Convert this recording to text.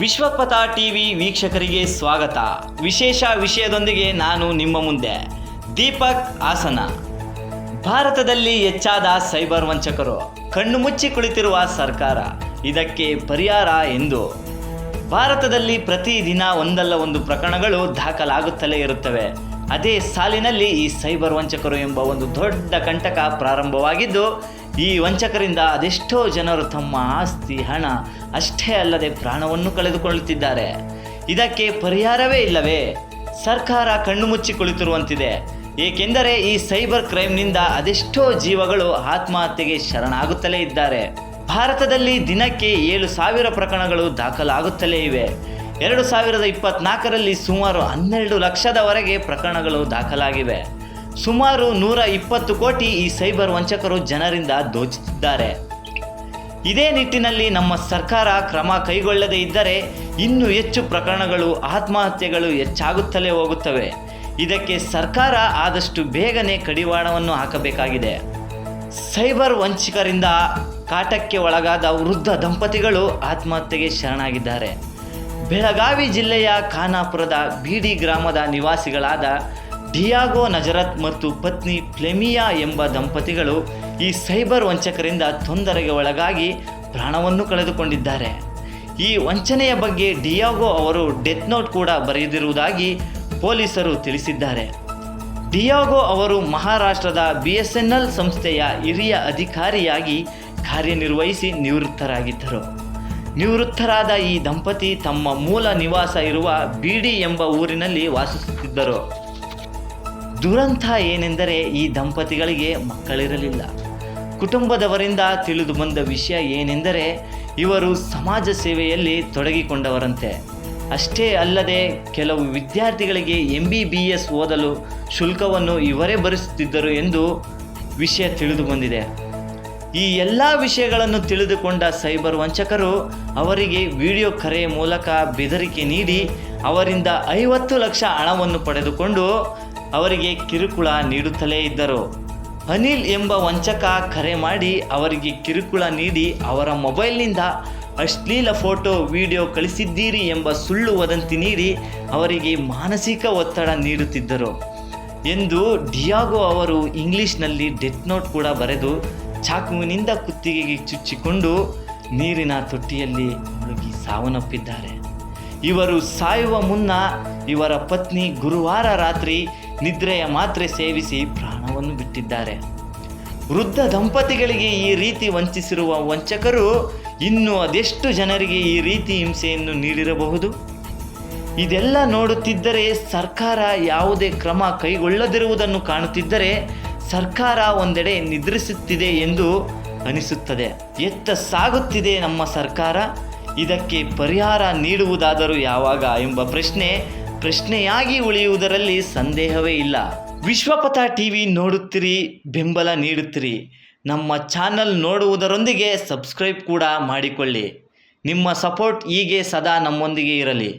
ವಿಶ್ವಪಥ TV ವೀಕ್ಷಕರಿಗೆ ಸ್ವಾಗತ. ವಿಶೇಷ ವಿಷಯದೊಂದಿಗೆ ನಾನು ನಿಮ್ಮ ಮುಂದೆ ದೀಪಕ್ ಹಾಸನ. ಭಾರತದಲ್ಲಿ ಹೆಚ್ಚಾದ ಸೈಬರ್ ವಂಚಕರು, ಕಣ್ಣು ಮುಚ್ಚಿ ಕುಳಿತಿರುವ ಸರ್ಕಾರ, ಇದಕ್ಕೆ ಪರಿಹಾರ ಎಂದು. ಭಾರತದಲ್ಲಿ ಪ್ರತಿದಿನ ಒಂದಲ್ಲ ಒಂದು ಪ್ರಕರಣಗಳು ದಾಖಲಾಗುತ್ತಲೇ ಇರುತ್ತವೆ. ಅದೇ ಸಾಲಿನಲ್ಲಿ ಈ ಸೈಬರ್ ವಂಚಕರು ಎಂಬ ಒಂದು ದೊಡ್ಡ ಕಂಟಕ ಪ್ರಾರಂಭವಾಗಿದ್ದು ಈ ವಂಚಕರಿಂದ ಅದೆಷ್ಟೋ ಜನರು ತಮ್ಮ ಆಸ್ತಿ, ಹಣ, ಅಷ್ಟೇ ಅಲ್ಲದೆ ಪ್ರಾಣವನ್ನು ಕಳೆದುಕೊಳ್ಳುತ್ತಿದ್ದಾರೆ. ಇದಕ್ಕೆ ಪರಿಹಾರವೇ ಇಲ್ಲವೇ? ಸರ್ಕಾರ ಕಣ್ಣು ಮುಚ್ಚಿ ಕುಳಿತಿರುವಂತಿದೆ. ಏಕೆಂದರೆ ಈ ಸೈಬರ್ ಕ್ರೈಮ್ನಿಂದ ಅದೆಷ್ಟೋ ಜೀವಗಳು ಆತ್ಮಹತ್ಯೆಗೆ ಶರಣಾಗುತ್ತಲೇ ಇದ್ದಾರೆ. ಭಾರತದಲ್ಲಿ ದಿನಕ್ಕೆ ಏಳು ಸಾವಿರ ಪ್ರಕರಣಗಳು ದಾಖಲಾಗುತ್ತಲೇ ಇವೆ. ಎರಡು ಸಾವಿರದ ಇಪ್ಪತ್ನಾಲ್ಕರಲ್ಲಿ ಸುಮಾರು ಹನ್ನೆರಡು ಲಕ್ಷದವರೆಗೆ ಪ್ರಕರಣಗಳು ದಾಖಲಾಗಿವೆ. ಸುಮಾರು ನೂರ ಇಪ್ಪತ್ತು ಕೋಟಿ ಈ ಸೈಬರ್ ವಂಚಕರು ಜನರಿಂದ ದೋಚುತ್ತಿದ್ದಾರೆ ಇದೇ ನಿಟ್ಟಿನಲ್ಲಿ ನಮ್ಮ ಸರ್ಕಾರ ಕ್ರಮ ಕೈಗೊಳ್ಳದೇ ಇದ್ದರೆ ಇನ್ನೂ ಹೆಚ್ಚು ಪ್ರಕರಣಗಳು, ಆತ್ಮಹತ್ಯೆಗಳು ಹೆಚ್ಚಾಗುತ್ತಲೇ ಹೋಗುತ್ತವೆ. ಇದಕ್ಕೆ ಸರ್ಕಾರ ಆದಷ್ಟು ಬೇಗನೆ ಕಡಿವಾಣವನ್ನು ಹಾಕಬೇಕಾಗಿದೆ. ಸೈಬರ್ ವಂಚಕರಿಂದ ಕಾಟಕ್ಕೆ ಒಳಗಾದ ವೃದ್ಧ ದಂಪತಿಗಳು ಆತ್ಮಹತ್ಯೆಗೆ ಶರಣಾಗಿದ್ದಾರೆ. ಬೆಳಗಾವಿ ಜಿಲ್ಲೆಯ ಖಾನಾಪುರದ ಬೀಡಿ ಗ್ರಾಮದ ನಿವಾಸಿಗಳಾದ ಡಿಯಾಗೋ ನಜರತ್ ಮತ್ತು ಪತ್ನಿ ಫ್ಲೆಮಿಯಾ ಎಂಬ ದಂಪತಿಗಳು ಈ ಸೈಬರ್ ವಂಚಕರಿಂದ ತೊಂದರೆಗೆ ಒಳಗಾಗಿ ಪ್ರಾಣವನ್ನು ಕಳೆದುಕೊಂಡಿದ್ದಾರೆ. ಈ ವಂಚನೆಯ ಬಗ್ಗೆ ಡಿಯಾಗೋ ಅವರು ಡೆತ್ ನೋಟ್ ಕೂಡ ಬರೆದಿರುವುದಾಗಿ ಪೊಲೀಸರು ತಿಳಿಸಿದ್ದಾರೆ. ಡಿಯಾಗೋ ಅವರು ಮಹಾರಾಷ್ಟ್ರದ ಬಿ ಎಸ್ ಎನ್ ಎಲ್ ಸಂಸ್ಥೆಯ ಹಿರಿಯ ಅಧಿಕಾರಿಯಾಗಿ ಕಾರ್ಯನಿರ್ವಹಿಸಿ ನಿವೃತ್ತರಾಗಿದ್ದರು. ನಿವೃತ್ತರಾದ ಈ ದಂಪತಿ ತಮ್ಮ ಮೂಲ ನಿವಾಸ ಇರುವ ಬೀಡಿ ಎಂಬ ಊರಿನಲ್ಲಿ ವಾಸಿಸುತ್ತಿದ್ದರು. ದುರಂತ ಏನೆಂದರೆ ಈ ದಂಪತಿಗಳಿಗೆ ಮಕ್ಕಳಿರಲಿಲ್ಲ. ಕುಟುಂಬದವರಿಂದ ತಿಳಿದು ಬಂದ ವಿಷಯ ಏನೆಂದರೆ ಇವರು ಸಮಾಜ ಸೇವೆಯಲ್ಲಿ ತೊಡಗಿಕೊಂಡವರಂತೆ. ಅಷ್ಟೇ ಅಲ್ಲದೆ ಕೆಲವು ವಿದ್ಯಾರ್ಥಿಗಳಿಗೆ ಎಂ ಬಿ ಬಿ ಎಸ್ ಓದಲು ಶುಲ್ಕವನ್ನು ಇವರೇ ಭರಿಸುತ್ತಿದ್ದರು ಎಂದು ವಿಷಯ ತಿಳಿದು ಬಂದಿದೆ. ಈ ಎಲ್ಲ ವಿಷಯಗಳನ್ನು ತಿಳಿದುಕೊಂಡ ಸೈಬರ್ ವಂಚಕರು ಅವರಿಗೆ ವಿಡಿಯೋ ಕರೆ ಮೂಲಕ ಬೆದರಿಕೆ ನೀಡಿ ಅವರಿಂದ ಐವತ್ತು ಲಕ್ಷ ಹಣವನ್ನು ಪಡೆದುಕೊಂಡು ಅವರಿಗೆ ಕಿರುಕುಳ ನೀಡುತ್ತಲೇ ಇದ್ದರು. ಅನಿಲ್ ಎಂಬ ವಂಚಕ ಕರೆ ಮಾಡಿ ಅವರಿಗೆ ಕಿರುಕುಳ ನೀಡಿ ಅವರ ಮೊಬೈಲ್ನಿಂದ ಅಶ್ಲೀಲ ಫೋಟೋ, ವಿಡಿಯೋ ಕಳಿಸಿದ್ದೀರಿ ಎಂಬ ಸುಳ್ಳು ವದಂತಿ ನೀಡಿ ಅವರಿಗೆ ಮಾನಸಿಕ ಒತ್ತಡ ನೀಡುತ್ತಿದ್ದರು. ಎಂದು ಡಿಯಾಗೋ ಅವರು ಇಂಗ್ಲಿಷ್ನಲ್ಲಿ ಡೆತ್ ನೋಟ್ ಕೂಡ ಬರೆದು ಚಾಕುವಿನಿಂದ ಕುತ್ತಿಗೆಗೆ ಚುಚ್ಚಿಕೊಂಡು ನೀರಿನ ತೊಟ್ಟಿಯಲ್ಲಿ ಮುಳುಗಿ ಸಾವನ್ನಪ್ಪಿದ್ದಾರೆ. ಇವರು ಸಾಯುವ ಮುನ್ನ ಇವರ ಪತ್ನಿ ಗುರುವಾರ ರಾತ್ರಿ ನಿದ್ರೆಯ ಮಾತ್ರೆ ಸೇವಿಸಿ ಪ್ರಾಣವನ್ನು ಬಿಟ್ಟಿದ್ದಾರೆ. ವೃದ್ಧ ದಂಪತಿಗಳಿಗೆ ಈ ರೀತಿ ವಂಚಿಸಿರುವ ವಂಚಕರು ಇನ್ನು ಅದೆಷ್ಟು ಜನರಿಗೆ ಈ ರೀತಿ ಹಿಂಸೆಯನ್ನು ನೀಡಿರಬಹುದು? ಇದೆಲ್ಲ ನೋಡುತ್ತಿದ್ದರೆ ಸರ್ಕಾರ ಯಾವುದೇ ಕ್ರಮ ಕೈಗೊಳ್ಳದಿರುವುದನ್ನು ಕಾಣುತ್ತಿದ್ದರೆ ಸರ್ಕಾರ ಒಂದೆಡೆ ನಿದ್ರಿಸುತ್ತಿದೆ ಎಂದು ಅನಿಸುತ್ತದೆ. ಎತ್ತ ಸಾಗುತ್ತಿದೆ ನಮ್ಮ ಸರ್ಕಾರ? ಇದಕ್ಕೆ ಪರಿಹಾರ ನೀಡುವುದಾದರೂ ಯಾವಾಗ ಎಂಬ ಪ್ರಶ್ನೆ ಪ್ರಶ್ನೆಯಾಗಿ ಉಳಿಯುವುದರಲ್ಲಿ ಸಂದೇಹವೇ ಇಲ್ಲ. ವಿಶ್ವಪಥ ಟಿವಿ ನೋಡುತ್ತಿರಿ, ಬೆಂಬಲ ನೀಡುತ್ತಿರಿ. ನಮ್ಮ ಚಾನಲ್ ನೋಡುವುದರೊಂದಿಗೆ ಸಬ್ಸ್ಕ್ರೈಬ್ ಕೂಡ ಮಾಡಿಕೊಳ್ಳಿ. ನಿಮ್ಮ ಸಪೋರ್ಟ್ ಹೀಗೆ ಸದಾ ನಮ್ಮೊಂದಿಗೆ ಇರಲಿ.